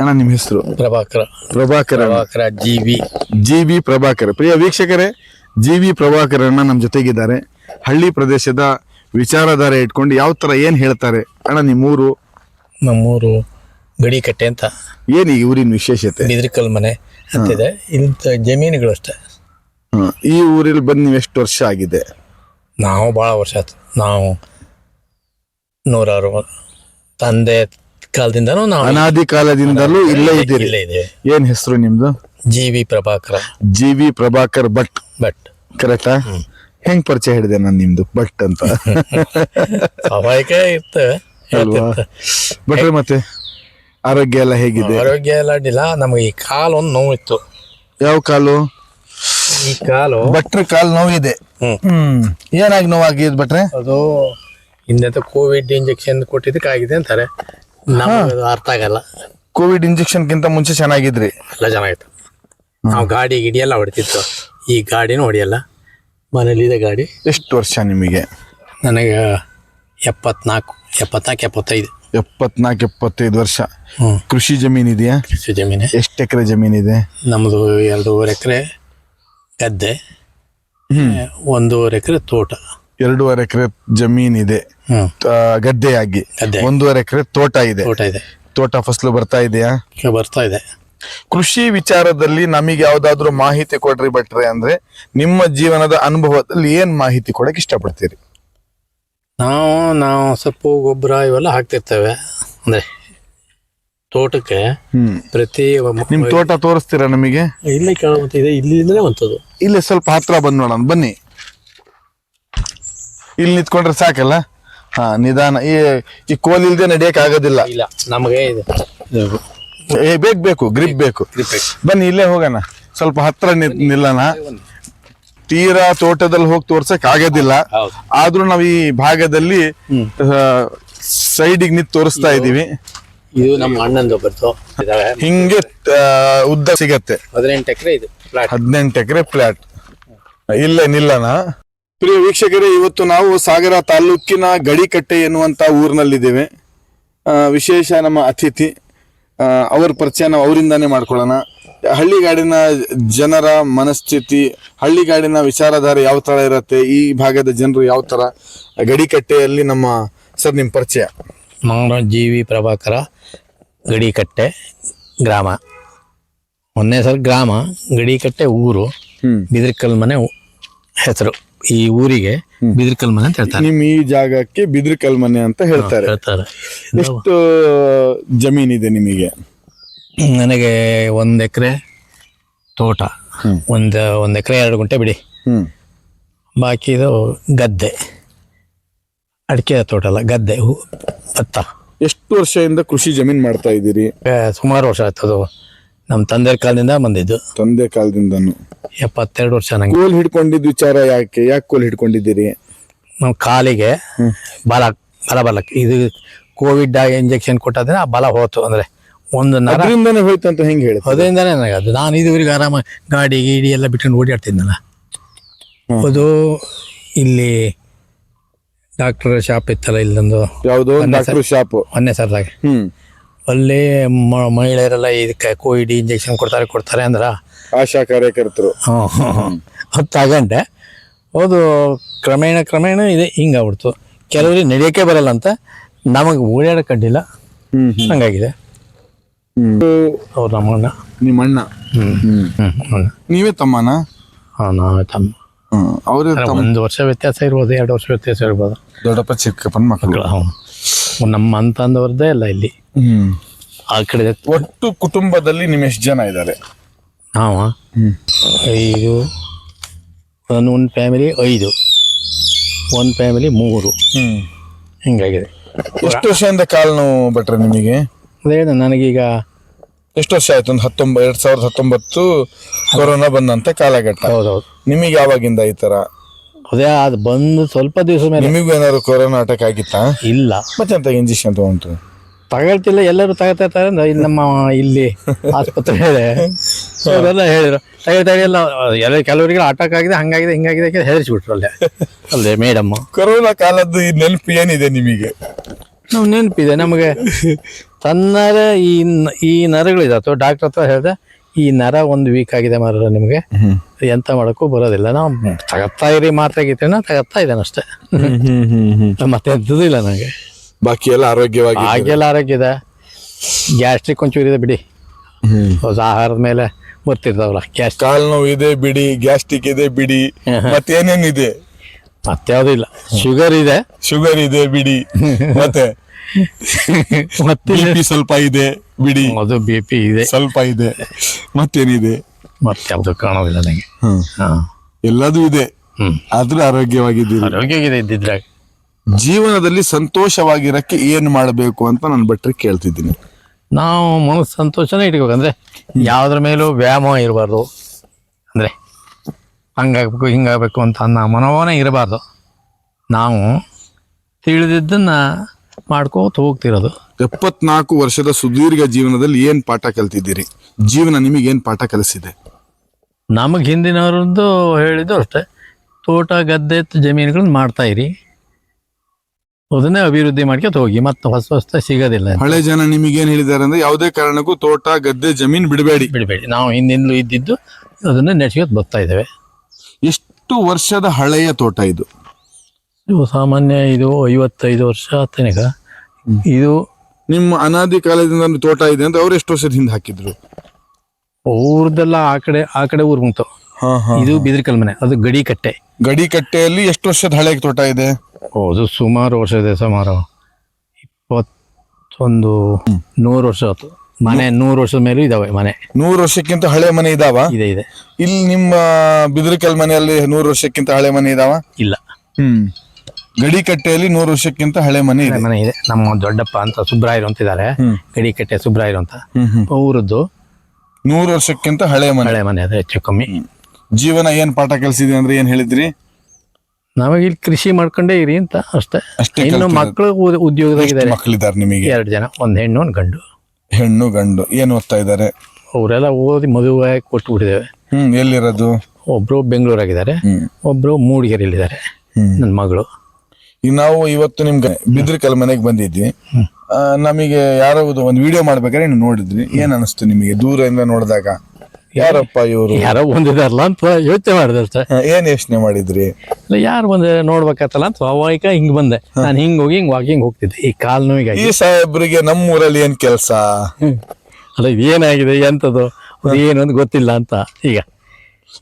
ಅಣ್ಣ ನಿಮ್ಮ ಹೆಸರು? Prabhakar. Prabhakar. Prabhakar G V. G V Prabhakar. ಪ್ರಿಯ ವೀಕ್ಷಕರೇ ಜಿ ವಿ ಪ್ರಭಾಕರ್ ಅಣ್ಣ ನಮ್ಮ ಜೊತೆಗಿದ್ದಾರೆ. ಹಳ್ಳಿ ಪ್ರದೇಶದ ವಿಚಾರಧಾರೆ ಇಟ್ಕೊಂಡು ಯಾವ ತರ ಏನು ಹೇಳ್ತಾರೆ? ಅಣ್ಣ ನಿಮ್ಮೂರು? ನಮ್ಮೂರು ಗಡಿಕಟ್ಟೆ ಅಂತ. ಏನು ಈ ಊರಿನ ವಿಶೇಷತೆ? ಬಿದ್ರಿಕಲ್ ಮನೆ ಅಂತಿದೆ ಇಂಥ ಜಮೀನುಗಳು ಅಷ್ಟೇ. ಹ, ಈ ಊರಲ್ಲಿ ಬಂದು ನೀವು ಎಷ್ಟು ವರ್ಷ ಆಗಿದೆ? ನಾವು ಭಾಳ ವರ್ಷ ಆಯ್ತು. ನಾವು ನೂರಾರು ತಂದೆ ಕಾಲದಿಂದನೂ ನಾವು ಅನಾದಿ ಕಾಲದಿಂದಲೂ ಇಲ್ಲೇ ಇದ್ದೀರಿ. ಇಲ್ಲೇ ಇದೆ ಏನ್ ಹೆಸರು ನಿಮ್ದು? G V Prabhakar. G V Prabhakar Bhat. But ಕರೆಕ್ಟಾ? ಹೆಂಗ್ ಪರಿಚಯ ಹಿಡಿದೆ ನಾನು ನಿಮ್ದು? ಭಟ್ ಅಂತ. ಸ್ವಾಭಾವಿಕ ಇತ್ತು. ಅಲ್ವಾ? ಭಟ್ರೆ ಮತ್ತೆ? ಆರೋಗ್ಯ ಎಲ್ಲ ಹೇಗಿದೆ? ಆರೋಗ್ಯ ಎಲ್ಲ ಅಡ್ಡಿಲ್ಲ ನಮಗೆ ಈ ಕಾಲು ಒಂದು ನೋವಿತ್ತು. ಯಾವ ಕಾಲು? ಈ ಕಾಲು. ಭಟ್ರ ಕಾಲು ನೋವಿದೆ. ಹ್ಮ್. ಹ್ಮ್. ಏನಾಗಿ ನೋವಾಗಿದ್ ಭಟ್ರೆ? ಅದು ಹಿಂದೆ ಕೋವಿಡ್ ಇಂಜೆಕ್ಷನ್ ಕೊಟ್ಟಿದ್ದಕ್ಕೆ ಆಗಿದೆ ಅಂತಾರೆ. ನಮಗೆ ಅರ್ಥ ಆಗಲ್ಲ. ಕೋವಿಡ್ ಇಂಜೆಕ್ಷನ್ ಗಿಂತ ಮುಂಚೆ ಚೆನ್ನಾಗಿದ್ರಿ? ಎಲ್ಲ ಚೆನ್ನಾಗಿತ್ತು. ನಾವು ಗಾಡಿ ಗಿಡಿ ಎಲ್ಲ ಹೊಡಿತಿತ್ತು. ಈ ಗಾಡಿನೂ ಹೊಡಿಯಲ್ಲ. ಮನೇಲಿದೆ ಗಾಡಿ. ಎಷ್ಟು ವರ್ಷ ನಿಮಗೆ? ನನಗೆ ಎಪ್ಪತ್ನಾಲ್ಕು ಎಪ್ಪತ್ನಾಲ್ಕು ಎಪ್ಪತ್ತೈದು. ಎಪ್ಪತ್ನಾಲ್ಕು ಎಪ್ಪತ್ತೈದು ವರ್ಷ. ಹ್ಞೂ ಕೃಷಿ ಜಮೀನು ಇದೆಯಾ? ಕೃಷಿ ಜಮೀನೆ. ಎಷ್ಟು ಎಕರೆ ಜಮೀನು ಇದೆ? ನಮ್ಮದು ಎರಡೂವರೆ ಎಕರೆ ಗದ್ದೆ. ಒಂದೂವರೆ ಎಕರೆ ತೋಟ. ಎರಡೂವರೆ ಎಕರೆ ಜಮೀನ್ ಇದೆ ಹ್ಞೂ ಆ, ಗದ್ದೆಯಾಗಿ. ಗದ್ದೆ. ಒಂದೂವರೆ ಎಕರೆ ತೋಟ ಇದೆ. ತೋಟ ಇದೆ. ತೋಟ ಫಸಲು ಬರ್ತಾ ಇದೆಯಾ? ಈಗ ಬರ್ತಾ ಇದೆ. ಕೃಷಿ ವಿಚಾರದಲ್ಲಿ ನಮಗೆ ಯಾವ್ದಾದ್ರು ಮಾಹಿತಿ ಕೊಡ್ರಿ ಬಟ್ರೆ ಅಂದ್ರೆ ನಿಮ್ಮ ಜೀವನದ ಅನುಭವದಲ್ಲಿ ಏನ್ ಮಾಹಿತಿ ಕೊಡಕ್ ಇಷ್ಟಪಡ್ತೀರಿ? ನಾವು ನಾವು ಸೊಪ್ಪು ಗೊಬ್ಬರ ಇವೆಲ್ಲ ಹಾಕ್ತಿರ್ತೇವೆ. ಅಂದ್ರೆ ತೋಟಕ್ಕೆ ಹ್ಮ್. ಪ್ರತಿ ನಿಮ್ ತೋಟ ತೋರಿಸ್ತೀರಾ ನಮಗೆ? ಇಲ್ಲೇ ಕೇಳುವಂತ ಇದೆ ಇಲ್ಲಿಂದಲೇ ಇಲ್ಲಿ ಸ್ವಲ್ಪ ಹತ್ರ ಬಂದ್ ನೋಡೋಣ. ಬನ್ನಿ. ಇಲ್ಲಿ ನಿಂತ್ಕೊಂಡ್ರೆ ಸಾಕಲ್ಲ? ಹಾ ನಿಧಾನ. ಈ ಈ ಕೋಲ್ ಇಲ್ದೆ ನಡಿಯಕ್ ಆಗೋದಿಲ್ಲ. ಇಲ್ಲ ನಮಗೆ ಇದು. ಇದು ಏ ಬೇಕು ಬೇಕು ಗ್ರಿಪ್ ಬೇಕು. ಬನ್ನಿ ಇಲ್ಲೇ ಹೋಗೋಣ. ಸ್ವಲ್ಪ ಹತ್ರ ನಿಲ್ಲಣ ನಿಲ್ಲೋಣ. ತೀರಾ ತೋಟದಲ್ಲಿ ಹೋಗಿ ತೋರ್ಸಕ್ ಆಗೋದಿಲ್ಲ. ಹೌದು. ಆದ್ರೂ ನಾವು ಈ ಭಾಗದಲ್ಲಿ ಸೈಡಿಗೆ ನಿಂತು ತೋರಿಸ್ತಾ ಇದೀವಿ. ಇದು ನಮ್ಮ ಅಣ್ಣಂದು ಬರ್ತು ಇದಾವೆ. ಹಿಂಗೆ ಆ, ಉದ್ದ ಸಿಗತ್ತೆ. ಹದಿನೆಂಟು ಎಕರೆ ಇದು ಹದಿನೆಂಟು ಎಕರೆ ಫ್ಲಾಟ್ ಇಲ್ಲೇ ನಿಲ್ಲನ ಪ್ರಿಯ ವೀಕ್ಷಕರೇ ಇವತ್ತು ನಾವು ಸಾಗರ ತಾಲೂಕಿನ ಗಡಿಕಟ್ಟೆ ಎನ್ನುವಂತ ಊರಿನಲ್ಲಿದ್ದೇವೆ. ವಿಶೇಷ ನಮ್ಮ ಅತಿಥಿ ಅವರ ಪರಿಚಯ ನಾವು ಅವರಿಂದಾನೇ ಮಾಡ್ಕೊಳ್ಳೋಣ. ಹಳ್ಳಿಗಾಡಿನ ಜನರ ಮನಸ್ಥಿತಿ ಹಳ್ಳಿಗಾಡಿನ ವಿಚಾರಧಾರೆ ಯಾವ ಥರ ಇರುತ್ತೆ ಈ ಭಾಗದ ಜನರು ಯಾವ ಥರ ಗಡಿಕಟ್ಟೆಯಲ್ಲಿ ನಮ್ಮ ಸರ್ ನಿಮ್ಮ ಪರಿಚಯ? ಮಂಗಳ ಜಿ ವಿ ಪ್ರಭಾಕರ ಗಡಿಕಟ್ಟೆ ಗ್ರಾಮ. ಮೊನ್ನೆ ಸರ್ ಗ್ರಾಮ ಗಡಿಕಟ್ಟೆ ಊರು ಬಿದಿರ್ಕಲ್ ಮನೆ ಹೆಸರು. ಈ ಊರಿಗೆ ಬಿದಿರ್ಕಲ್ ಮನೆ ಅಂತ ಹೇಳ್ತಾರೆ. ನಿಮ್ ಈ ಜಾಗಕ್ಕೆ ಬಿದಿರ್ಕಲ್ ಮನೆ ಅಂತ ಹೇಳ್ತಾರೆ. ಹೇಳ್ತಾರೆ. ಎಷ್ಟು ಜಮೀನಿದೆ ನಿಮಗೆ? ನನಗೆ ಒಂದ್ ಎಕರೆ ತೋಟ. ಒಂದು ಒಂದು ಎಕರೆ ಎರಡು ಗುಂಟೆ ಬಿಡಿ. ಬಾಕಿ ಬಾಕಿದು ಗದ್ದೆ. ಅಡಿಕೆ ತೋಟ ಅಲ್ಲ ಗದ್ದೆ ಭತ್ತ. ಎಷ್ಟು ವರ್ಷದಿಂದ ಕೃಷಿ ಜಮೀನ್ ಮಾಡ್ತಾ ಇದ್ದೀರಿ? ಸುಮಾರು ವರ್ಷ ಆಯ್ತು ಅದು. ನಮ್ಮ ತಂದೆ ಕಾಲದಿಂದ ಬಂದಿದ್ದು. ತಂದೆ ಕಾಲದಿಂದನು. ಎಪ್ಪತ್ತೆರಡು ವರ್ಷ ನಂಗೆ. ಕೋಲ್ ಹಿಡ್ಕೊಂಡಿದ್ ವಿಚಾರ ಯಾಕೆ? ಯಾಕೆ ಕೋಲ್ ಹಿಡ್ಕೊಂಡಿದ್ದೀರಿ? ನಮ್ಮ ಕಾಲಿಗೆ ಬಲ ಬಲ ಬಲ ಇದು ಕೋವಿಡ್ ಇಂಜೆಕ್ಷನ್ ಕೊಟ್ಟದ್ರೆ ಆ ಬಲ ಹೋತು. ಅಂದ್ರೆ ಒಂದು ನರ ಅದರಿಂದನೇ ಹೋಯ್ತು ಅಂತ ಹೆಂಗೆ ಹೇಳಿ ಅದರಿಂದನೇ ನನಗೆ ಅದು. ನಾನು ಇದುವರೆಗೆ ಆರಾಮ ಗಾಡಿ ಗೀಡಿ ಎಲ್ಲ ಬಿಟ್ಕೊಂಡು ಓಡಾಡ್ತಿದ್ನಲ್ಲ. ಅದು ಇಲ್ಲಿ ಡಾಕ್ಟರ್ ಶಾಪ್ ಇತ್ತಲ್ಲ ಇಲ್ಲೊಂದು ಯಾವುದೋ ಡಾಕ್ಟರ್ ಶಾಪ್ ಮೊನ್ನೆ ಸರ್ದಾಗ. ಹ್ಮ್. ಅಲ್ಲಿ ಮಹಿಳೆಯರೆಲ್ಲ ಇದಕ್ಕೆ ಕೋವಿಡ್ ಇಂಜೆಕ್ಷನ್ ಕೊಡ್ತಾರೆ ಕೊಡ್ತಾರೆ ಅಂದ್ರ ಆಶಾ ಕಾರ್ಯಕರ್ತರು. ಅದು ತಗೊಂಡೆ. ಹೌದು ಕ್ರಮೇಣ ಕ್ರಮೇಣ ಇದೆ ಹಿಂಗಾಗ್ಬಿಡ್ತು. ಕೆಲವರಿಗೆ ನಡೆಯೋಕ್ಕೆ ಬರಲ್ಲ ಅಂತ ನಮಗೆ ಓಡಾಡಕ್ಕಡ್ಡಿಲ್ಲ. ಹಂಗಾಗಿದೆ. ಅವ್ರು ನಮ್ಮ ಅಣ್ಣ ನಿಮ್ಮ ಅಣ್ಣ ನೀವೇ ತಮ್ಮನ ಹಾಂ ನಾವೇ ತಮ್ಮ. ಅವ್ರ ಒಂದು ವರ್ಷ ವ್ಯತ್ಯಾಸ ಇರ್ಬೋದು ಎರಡು ವರ್ಷ ವ್ಯತ್ಯಾಸ ಇರ್ಬೋದು. ದೊಡ್ಡಪ್ಪ ಚಿಕ್ಕಪ್ಪನ ಮಕ್ಕಳು ನಮ್ಮ ಅಂತಂದವ್ರದ್ದೇ ಇಲ್ಲ ಇಲ್ಲಿ. ಆ ಕಡೆ ಒಟ್ಟು ಕುಟುಂಬದಲ್ಲಿ ನಿಮ್ ಎಷ್ಟು ಜನ ಇದ್ದಾರೆ? ನಾವು? ಐದು. ಒಂದು ಒಂದು ಫ್ಯಾಮಿಲಿ ಐದು. ಒಂದು ಫ್ಯಾಮಿಲಿ ಮೂರು. ಹಿಂಗಾಗಿದೆ. ಎಷ್ಟು ವರ್ಷದಿಂದ ಕಾಲು ನೋವು ಭಟ್ರೆ ನಿಮಗೆ? ಅದೇ ನನಗೀಗ ಎಷ್ಟು ವರ್ಷ ಆಯ್ತು? ಒಂದು ಹತ್ತೊಂಬ ಎರಡ್ ಸಾವಿರದ ಹತ್ತೊಂಬತ್ತು ಕೊರೋನಾ ಬಂದಂತ ಕಾಲಘಟ್ಟ. ಹೌದೌದು. ನಿಮಗೆ ಯಾವಾಗಿಂದ ಈ ತರ? ಅದೇ ಅದು ಬಂದು ಸ್ವಲ್ಪ ದಿವಸ ಮೇಲೆ. ನಿಮಗೂ ಏನಾದ್ರು ಕೊರೋನಾ ಅಟ್ಯಾಕ್ ಆಗಿತ್ತಾ? ಇಲ್ಲ. ಮತ್ತೆ ಅಂತ ಇಂಜೆಕ್ಷನ್ ತಗೊಂಡು ತಗೊಳ್ತಿಲ್ಲ ಎಲ್ಲರೂ ತಗೋತಾ ಇರ್ತಾರೆ. ಅಂದ್ರೆ ಇಲ್ಲಿ ನಮ್ಮ ಇಲ್ಲಿ ಆಸ್ಪತ್ರೆ ಅವರೆಲ್ಲ ಹೇಳಿದ್ರು ತಗೊಳ್ತಾ ಇಲ್ಲ ಎಲ್ಲ ಕೆಲವರಿಗೆ ಅಟ್ಯಾಕ್ ಆಗಿದೆ ಹಂಗಾಗಿದೆ ಹಿಂಗಾಗಿದೆ ಅಂತ ಹೆದರಿಸ್ಬಿಟ್ರು ಅಲ್ಲೇ. ಅಲ್ಲೇ ಮೇಡಮ್. ಕೊರೋನಾ ಕಾಲದ್ದು ಈ ನೆನಪು ಏನಿದೆ ನಿಮಗೆ? ನಾವು ನೆನಪಿದೆ ನಮಗೆ ತನ್ನರ ಈ ಈ ನರಗಳಿದಾತು ಡಾಕ್ಟರ್ ಹತ್ರ ಹೇಳಿದೆ ಈ ನರ ಒಂದು ವೀಕ್ ಆಗಿದೆ ಮಾರ ನಿಮಗೆ. ಎಂತ ಮಾಡೋಕ್ಕೂ ಬರೋದಿಲ್ಲ. ನಾವು ತಗತ್ತಾ ಇರಿ ಮಾತ್ರೆ ಗೀತ್ರೆನ ತಗತ್ತಾ ಇದ್ದೇನೆ ಅಷ್ಟೇ. ಮತ್ತೆ ಎಂಥದ್ದು ಇಲ್ಲ ನನಗೆ ಬಾಕಿ ಎಲ್ಲ ಆರೋಗ್ಯವಾಗಿ ಹಾಗೆಲ್ಲ ಆರೋಗ್ಯ ಇದೆ. ಗ್ಯಾಸ್ಟ್ರಿಕ್ ಒಂಚೂರು ಇದೆ ಬಿಡಿ. ಹೊಸ ಆಹಾರದ ಮೇಲೆ ಬರ್ತಿರ್ತಾವಲ್ಲ ಗ್ಯಾಸ್ ಕಾಲ್ ನೋವು ಇದೆ ಬಿಡಿ ಗ್ಯಾಸ್ಟ್ರಿಕ್ ಇದೆ ಬಿಡಿ ಮತ್ತೇನೇನಿದೆ ಮತ್ತೆ ಯಾವುದೂ ಇಲ್ಲ. ಶುಗರ್ ಇದೆ. ಶುಗರ್ ಇದೆ ಬಿಡಿ ಮತ್ತೆ ಮತ್ತೆ ಸ್ವಲ್ಪ ಇದೆ ಬಿಡಿ. ಅದು ಬಿ ಪಿ ಇದೆ. ಸ್ವಲ್ಪ ಇದೆ ಮತ್ತೇನಿದೆ? ಮತ್ತೆ ಯಾವುದು ಕಾಣೋದಿಲ್ಲ ನನಗೆ ಎಲ್ಲದೂ ಇದೆ. ಆದ್ರೂ ಆರೋಗ್ಯವಾಗಿದ್ದೀರಿ. ಆರೋಗ್ಯವಾಗಿದೆ ಇದೆ ಇದ್ದಿದ್ರಾಗ. ಜೀವನದಲ್ಲಿ ಸಂತೋಷವಾಗಿರಕ್ಕೆ ಏನು ಮಾಡಬೇಕು ಅಂತ ನಾನು ಭಟ್ರಿ ಕೇಳ್ತಿದ್ದೀನಿ. ನಾವು ಮನಸ್ಸು ಸಂತೋಷನೇ ಇಟ್ಕೋಬೇಕು ಅಂದರೆ ಯಾವುದ್ರ ಮೇಲೂ ವ್ಯಾಯಾಮ ಇರಬಾರ್ದು. ಅಂದರೆ ಹಂಗಾಗಬೇಕು ಹಿಂಗಾಗಬೇಕು ಅಂತ ಅನ್ನೋ ಮನೋಭಾವನೆ ಇರಬಾರ್ದು. ನಾವು ತಿಳಿದಿದ್ದನ್ನ ಮಾಡ್ಕೋತ ಹೋಗ್ತಿರೋದು. ಎಪ್ಪತ್ನಾಲ್ಕು ವರ್ಷದ ಸುದೀರ್ಘ ಜೀವನದಲ್ಲಿ ಏನು ಪಾಠ ಕಲ್ತಿದ್ದೀರಿ? ಜೀವನ ನಿಮಗೆ ಏನ್ ಪಾಠ ಕಲಿಸಿದೆ? ನಮಗೆ ಹಿಂದಿನವರದ್ದು ಹೇಳಿದ್ದು ಅಷ್ಟೇ. ತೋಟ ಗದ್ದೆ ಜಮೀನುಗಳನ್ನ ಮಾಡ್ತಾ ಇರಿ. ಅದನ್ನೇ ಅಭಿವೃದ್ಧಿ ಮಾಡ್ಕೊತ ಹೋಗಿ. ಮತ್ತೆ ಹೊಸ ಹೊಸ ಸಿಗೋದಿಲ್ಲ ಹಳೆ ಜನ ನಿಮಗೆ ಏನ್ ಹೇಳಿದ್ದಾರೆ ಅಂದ್ರೆ ಯಾವುದೇ ಕಾರಣಕ್ಕೂ ತೋಟ ಗದ್ದೆ ಜಮೀನ್ ಬಿಡಬೇಡಿ. ಬಿಡಬೇಡಿ. ನಾವು ಹಿಂದಿಂದಲೂ ಇದ್ದಿದ್ದು ಅದನ್ನ ನೆಡ್ಸ್ಕೊತ ಬರ್ತಾ ಇದ್ದೇವೆ. ಎಷ್ಟು ವರ್ಷದ ಹಳೆಯ ತೋಟ ಇದು? ಇದು ಸಾಮಾನ್ಯ ಇದು ಐವತ್ತೈದು ವರ್ಷ ತನಕ. ಇದು ನಿಮ್ಮ ಅನಾದಿ ಕಾಲದಿಂದ ಒಂದು ತೋಟ ಇದೆ ಅಂತ ಅವ್ರು ಎಷ್ಟು ವರ್ಷದ ಹಿಂದೆ ಹಾಕಿದ್ರು? ಊರ್ದೆಲ್ಲ ಆ ಕಡೆ ಆ ಕಡೆ ಊರ್ ಹಾ ಇದು ಬಿದ್ರಕಲ್ ಮನೆ. ಅದು ಗಡಿ ಕಟ್ಟೆ. ಗಡಿ ಕಟ್ಟೆಯಲ್ಲಿ ಎಷ್ಟು ವರ್ಷದ ಹಳೆ ತೋಟ ಇದೆ? ಅದು ಸುಮಾರು ವರ್ಷ ಇದೆ ಸುಮಾರು ಇಪ್ಪತ್ತೊಂದು ನೂರು ವರ್ಷ ಆಯ್ತು. ಮನೆ ನೂರು ವರ್ಷದ ಮೇಲೂ ಇದಾವೆ ಮನೆ. ನೂರು ವರ್ಷಕ್ಕಿಂತ ಹಳೆ ಮನೆ ಇದಾವ? ಇದೆ ಇದೆ. ಇಲ್ಲಿ ನಿಮ್ಮ ಬಿದಿರಕಲ್ ಮನೆಯಲ್ಲಿ ನೂರು ವರ್ಷಕ್ಕಿಂತ ಹಳೆ ಮನೆ ಇದಾವ? ಇಲ್ಲ. ಹ್ಮ್. ಗಡಿ ಕಟ್ಟೆಯಲ್ಲಿ ನೂರು ವರ್ಷಕ್ಕಿಂತ ಹಳೆ ಮನೆ ಇದೆ. ಮನೆ ಇದೆ. ನಮ್ಮ ದೊಡ್ಡಪ್ಪ ಅಂತ ಸುಬ್ರಾಯರು ಅಂತ ಇದ್ದಾರೆ ಗಡಿ ಕಟ್ಟೆ ಸುಬ್ರಾಯರು ಅಂತ. ಊರದ್ದು ನೂರು ವರ್ಷಕ್ಕಿಂತ ಹಳೆ ಮನೆ. ಹಳೆ ಮನೆ ಅದು ಹೆಚ್ಚು ಕಮ್ಮಿ. ಜೀವನ ಏನ್ ಪಾಠ ಕಲಿಸಿದೆ ಅಂದ್ರೆ ಏನ್ ಹೇಳಿದ್ರಿ? ನಮಗೆ ಇಲ್ಲಿ ಕೃಷಿ ಮಾಡ್ಕೊಂಡೇ ಇರಿ ಅಂತ ಅಷ್ಟೇ. ಅಷ್ಟೇ ಇನ್ನು. ಮಕ್ಕಳು ಉದ್- ಉದ್ಯೋಗದಾಗಿದ್ದಾರೆ. ಮಕ್ಕಳಿದ್ದಾರೆ ನಿಮಗೆ? ಎರಡು ಜನ ಒಂದು ಹೆಣ್ಣು ಒಂದು ಗಂಡು. ಹೆಣ್ಣು ಗಂಡು. ಏನು ಓದ್ತಾ ಇದ್ದಾರೆ? ಅವರೆಲ್ಲ ಓದಿ ಮದುವೆ ಕೊಟ್ಟು ಬಿಟ್ಟಿದ್ದೇವೆ ಹ್ಮ್ ಎಲ್ಲಿರೋದು? ಒಬ್ರು ಬೆಂಗಳೂರಾಗಿದ್ದಾರೆ. ಒಬ್ರು ಮೂಡಿಗೆರೆಯಲ್ಲಿದ್ದಾರೆ. ನನ್ನ ಮಗಳು. ಈಗ ನಾವು ಇವತ್ತು ನಿಮ್ಗೆ ಬಿದ್ರಿಕಲ್ ಮನೆಗೆ ಬಂದಿದ್ವಿ. ನಮಗೆ ಯಾರೋ ಒಂದು ಒಂದು ವಿಡಿಯೋ ಮಾಡ್ಬೇಕಾದ್ರೆ ನೀವು ನೋಡಿದ್ರಿ ಏನ್ ಅನಿಸ್ತು ನಿಮಗೆ ದೂರದಿಂದ ನೋಡಿದಾಗ? ಯಾರಪ್ಪ ಇವರು? ಯಾರೋ ಬಂದಿದಾರಲ್ಲ ಅಂತ ಯೋಚನೆ ಮಾಡಿದೆ ಅಷ್ಟೇ. ಏನ್ ಯೋಚನೆ ಮಾಡಿದ್ರಿ? ಇಲ್ಲ ಯಾರು ಬಂದೆ ನೋಡ್ಬೇಕಾತಲ್ಲ ಅಂತ ಸ್ವಾಭಾವಿಕ ಹಿಂಗ್ ಬಂದೆ. ನಾನು ಹಿಂಗ್ ಹೋಗಿ ಹಿಂಗ್ ವಾಕಿಂಗ್ ಹೋಗ್ತಿದ್ದೆ. ಈ ಕಾಲ್ ನೋವಿಗೆ ಈ ಸಾಹೇಬ್ರಿಗೆ ನಮ್ಮ ಊರಲ್ಲಿ ಏನ್ ಕೆಲಸ? ಅಲ್ಲ ಇದೇನಾಗಿದೆ ಎಂತದು? ಏನು ಅಂತ ಗೊತ್ತಿಲ್ಲ ಅಂತ. ಈಗ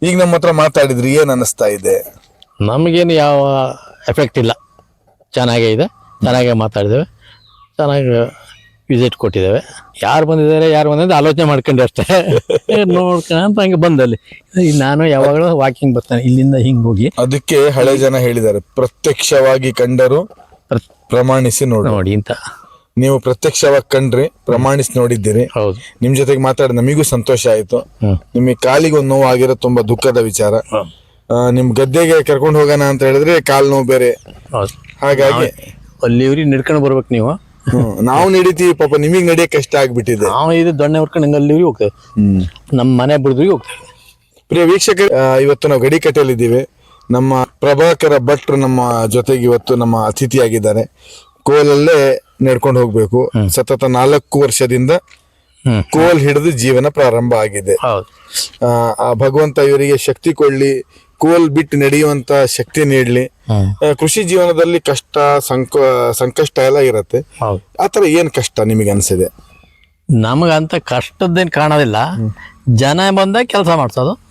ಈಗ ನಮ್ಮ ಹತ್ರ ಮಾತಾಡಿದ್ರಿ ಏನ್ ಅನಿಸ್ತಾ ಇದೆ? ನಮಗೇನು ಯಾವ ಎಫೆಕ್ಟ್ ಇಲ್ಲ. ಚೆನ್ನಾಗೇ ಇದೆ. ಚೆನ್ನಾಗೇ ಮಾತಾಡಿದ್ದೇವೆ. ಚೆನ್ನಾಗಿ ವಿಸಿಟ್ ಕೊಟ್ಟಿದ್ದೇವೆ. ಯಾರು ಬಂದಿದ್ದಾರೆ ಯಾರು ಬಂದಿದ್ದಾರೆ ಆಲೋಚನೆ ಮಾಡ್ಕೊಂಡೆ ಅಷ್ಟೇ. ನೋಡ್ಕೊಂತ ಹಂಗೆ ಬಂದಲ್ಲಿ. ನಾನು ಯಾವಾಗಲೂ ವಾಕಿಂಗ್ ಬರ್ತಾನೆ ಇಲ್ಲಿಂದ ಹಿಂಗೆ ಹೋಗಿ. ಅದಕ್ಕೆ ಹಳೆ ಜನ ಹೇಳಿದ್ದಾರೆ ಪ್ರತ್ಯಕ್ಷವಾಗಿ ಕಂಡರು ಪ್ರಮಾಣಿಸಿ ನೋಡಿ. ನೋಡಿ ಅಂತ ನೀವು ಪ್ರತ್ಯಕ್ಷವಾಗಿ ಕಂಡ್ರಿ ಪ್ರಮಾಣಿಸಿ ನೋಡಿದ್ದೀರಿ. ಹೌದು. ನಿಮ್ ಜೊತೆಗೆ ಮಾತಾಡ ನಮಿಗೂ ಸಂತೋಷ ಆಯ್ತು. ನಿಮಗೆ ಕಾಲಿಗೆ ಒಂದು ನೋವು ಆಗಿರೋ ತುಂಬಾ ದುಃಖದ ವಿಚಾರ. ಆ, ನಿಮ್ ಗದ್ದೆಗೆ ಕರ್ಕೊಂಡು ಹೋಗೋಣ ಅಂತ ಹೇಳಿದ್ರೆ ಕಾಲ್ ನೋವು ಬೇರೆ. ಹಾಗಾಗಿ ಅಲ್ಲಿ ನಡ್ಕೊಂಡು ಬರ್ಬೇಕು ನೀವು. ನಾವು ನಡೀತೀವಿ ಪಾಪ ನಿಮಗೆ ನಡಿಯಕ್ ಕಷ್ಟ ಆಗ್ಬಿಟ್ಟಿದೆ. ನಾವು ಇದು ದೊಣ್ಣೆ ಹೊರ್ಕೊಂಡು ಹಂಗೆ ಅಲ್ಲಿವ್ರಿಗೆ ಹೋಗ್ತೇವೆ ನಮ್ಮ ಮನೆ ಬಿಡಿದ್ರಿಗೆ ಹೋಗ್ತೇವೆ. ಪ್ರಿಯ ವೀಕ್ಷಕ ಆ, ಇವತ್ತು ನಾವು ಗಡಿ ಕಟ್ಟೆಯಲ್ಲಿದ್ದೀವಿ ನಮ್ಮ ಪ್ರಭಾಕರ ಭಟ್ರು ನಮ್ಮ ಜೊತೆಗೆ ಇವತ್ತು ನಮ್ಮ ಅತಿಥಿಯಾಗಿದ್ದಾರೆ. ಕೋಲಲ್ಲೇ ನಡ್ಕೊಂಡು ಹೋಗ್ಬೇಕು. ಸತತ ನಾಲ್ಕು ವರ್ಷದಿಂದ ಹ್ಮ್. ಕೋಲ್ ಹಿಡಿದು ಜೀವನ ಪ್ರಾರಂಭ ಆಗಿದೆ. ಹೌದು. ಆ, ಆ ಭಗವಂತ ಇವರಿಗೆ ಶಕ್ತಿ ಕೊಳ್ಳಿ ಕೋಲ್ ಬಿಟ್ಟು ನಡೆಯುವಂತ ಶಕ್ತಿ ನೀಡಲಿ. ಕೃಷಿ ಜೀವನದಲ್ಲಿ ಕಷ್ಟ ಸಂಕ ಸಂಕಷ್ಟ ಎಲ್ಲ ಇರತ್ತೆ. ಆತರ ಏನ್ ಕಷ್ಟ ನಿಮಗೆ ಅನ್ಸಿದೆ? ನಮಗಂತ ಕಷ್ಟದ್ದೇನು ಕಾಣೋದಿಲ್ಲ. ಜನ ಬಂದಾಗ ಕೆಲಸ ಮಾಡ್ಸೋದು.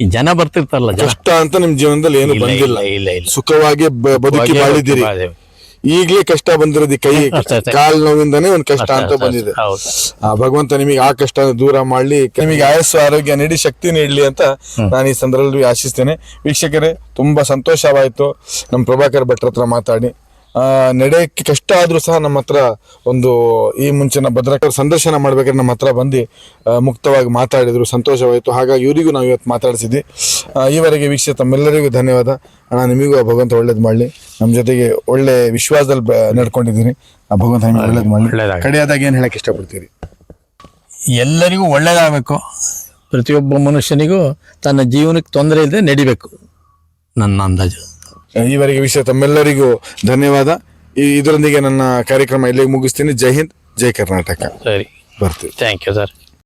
ಈ ಜನ ಬರ್ತಿರ್ತಾರಲ್ಲ ಜನ. ಕಷ್ಟ ಅಂತ ನಿಮ್ ಜೀವನದಲ್ಲಿ ಏನು ಇಲ್ಲ, ಬಂದಿಲ್ಲ. ಇಲ್ಲ, ಇಲ್ಲ, ಇಲ್ಲ. ಸುಖವಾಗಿ ಬ- ಬದುಕಿ ಬಾಳಿದಿರಿ. ಈಗ್ಲೇ ಕಷ್ಟ ಬಂದಿರೋದು ಈ ಕೈ. ಕಾಲ್ ನೋವಿಂದಾನೇ ಒಂದ್ ಕಷ್ಟ ಅಂತ ಬಂದಿದೆ. ಆ ಭಗವಂತ ನಿಮಗೆ ಆ ಕಷ್ಟ ದೂರ ಮಾಡ್ಲಿ ನಿಮಗೆ ಆಯಸ್ಸು ಆರೋಗ್ಯ ನೀಡಿ ಶಕ್ತಿ ನೀಡ್ಲಿ ಅಂತ ನಾನು ಈ ಸಂದರ್ಭದಲ್ಲಿ ಆಶಿಸ್ತೇನೆ. ವೀಕ್ಷಕರೇ ತುಂಬಾ ಸಂತೋಷವಾಯ್ತು. ನಮ್ಮ ಪ್ರಭಾಕರ್ ಭಟ್ರ ಹತ್ರ ಮಾತಾಡಿ. ನಡೆಯಕ್ಕೆ ಕಷ್ಟ ಆದರೂ ಸಹ ನಮ್ಮ ಹತ್ರ ಒಂದು ಈ ಮುಂಚಿನ ಭದ್ರಕರ ಸಂದರ್ಶನ ಮಾಡಬೇಕಾದ್ರೆ ನಮ್ಮ ಹತ್ರ ಬಂದು ಮುಕ್ತವಾಗಿ ಮಾತಾಡಿದರು ಸಂತೋಷವಾಯಿತು. ಹಾಗಾಗಿ ಇವರಿಗೂ ನಾವು ಇವತ್ತು ಮಾತಾಡಿಸಿದ್ವಿ. ಈವರೆಗೆ ವೀಕ್ಷಿಸಿದ ತಮ್ಮೆಲ್ಲರಿಗೂ ಧನ್ಯವಾದ. ಅಣ್ಣ ನಿಮಗೂ ಆ ಭಗವಂತ ಒಳ್ಳೇದು ಮಾಡಲಿ. ನಮ್ಮ ಜೊತೆಗೆ ಒಳ್ಳೆ ವಿಶ್ವಾಸದಲ್ಲಿ ನಡ್ಕೊಂಡಿದ್ದೀನಿ ನಡ್ಕೊಂಡಿದ್ದೀರಿ. ಆ ಭಗವಂತ ನಿಮಗೆ ಒಳ್ಳೇದು ಮಾಡಲಿ. ಕಡೆಯಾದಾಗ ಕಡೆಯದಾಗ ಏನು ಹೇಳಕ್ಕೆ ಇಷ್ಟಪಡ್ತೀರಿ? ಎಲ್ಲರಿಗೂ ಒಳ್ಳೇದಾಗಬೇಕು. ಪ್ರತಿಯೊಬ್ಬ ಮನುಷ್ಯನಿಗೂ ತನ್ನ ಜೀವನಕ್ಕೆ ತೊಂದರೆ ಇಲ್ಲದೆ ನಡಿಬೇಕು. ನನ್ನ ಅಂದಾಜು. ಈವರೆಗೆ ವಿಷಯ ತಮ್ಮೆಲ್ಲರಿಗೂ ಧನ್ಯವಾದ. ಈ- ಇದರೊಂದಿಗೆ ನನ್ನ ಕಾರ್ಯಕ್ರಮ ಇಲ್ಲಿಗೆ ಮುಗಿಸ್ತೀನಿ. ಜೈ ಹಿಂದ್ ಜೈ ಕರ್ನಾಟಕ. ಸರಿ. ಬರ್ತೀವಿ. Thank you sir